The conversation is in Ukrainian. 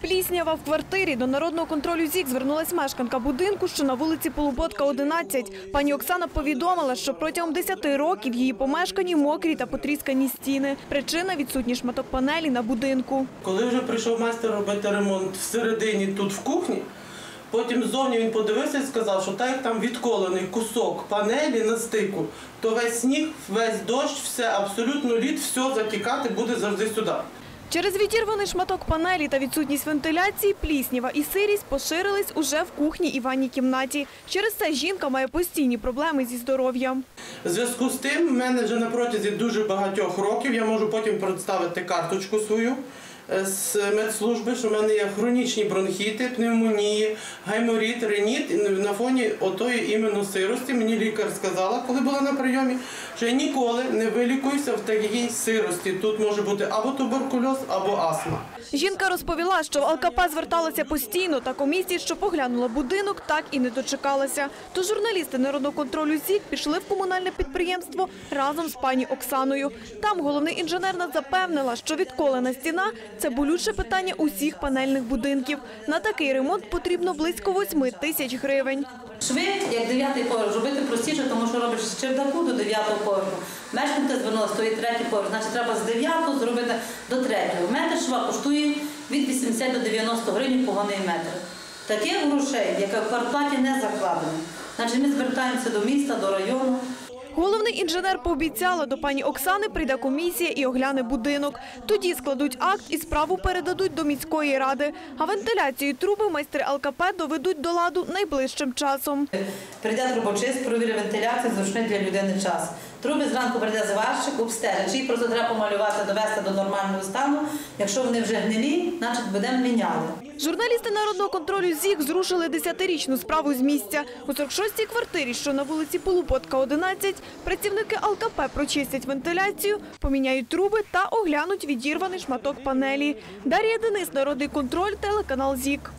Пліснява в квартирі до народного контролю ЗІК звернулась мешканка будинку, що на вулиці Полуботка, 11. Пані Оксана повідомила, що протягом 10 років її помешканні мокрі та потріскані стіни. Причина – відсутній шматок панелі на будинку. Коли вже прийшов майстер робити ремонт всередині тут в кухні, потім ззовні він подивився і сказав, що так як там відколений кусок панелі на стику, то весь сніг, весь дощ, все абсолютно лід, все затікати буде завжди сюди. Через відірваний шматок панелі та відсутність вентиляції пліснява і сирість поширились уже в кухні і ванній кімнаті. Через це жінка має постійні проблеми зі здоров'ям. В зв'язку з тим, в мене вже на протязі дуже багатьох років, я можу потім представити карточку свою з медслужби, що в мене є хронічні бронхіти, пневмонії, гайморіт, реніт. На фоні отої іменно сирості мені лікар сказала, коли була на прийомі, що я ніколи не вилікуюся в такій сирості. Тут може бути або туберкульоз, або астма. Жінка розповіла, що в ЛКП зверталася постійно, та комісії, що поглянула будинок, так і не дочекалася. То журналісти Народного контролю ЗІК пішли в комунальне підприємство разом з пані Оксаною. Там головний інженерна запевнила, що відколена стіна – це болюче питання усіх панельних будинків. На такий ремонт потрібно близько 8 тисяч гривень. Шви, як дев'ятий поверх, робити простіше, тому що робиш з чердаку до дев'ятого поверху. Мешканка звернулася, стоїть третій поверх, значить треба з дев'ятого зробити до третього. Метр шва коштує від 80 до 90 гривень погоний метр. Таких грошей, яке в квартплаті не закладено. Значить, ми звертаємося до міста, до району. Головний інженер пообіцяла, до пані Оксани прийде комісія і огляне будинок. Тоді складуть акт і справу передадуть до міської ради. А вентиляцію труби майстри ЛКП доведуть до ладу найближчим часом. Прийде трубочист, провірить вентиляцію, зручний для людини час. Труби зранку прийде зварщик, обстежить. Їх просто треба помалювати, довести до нормального стану. Якщо вони вже гнилі, значить будемо міняти. Журналісти народного контролю ЗІК зрушили десятирічну справу з місця. У 46-й квартирі, що на вулиці Полупотка, 11, працівники ЛКП прочистять вентиляцію, поміняють труби та оглянуть відірваний шматок панелі. Дар'я Денис, Народний контроль, телеканал ЗІК.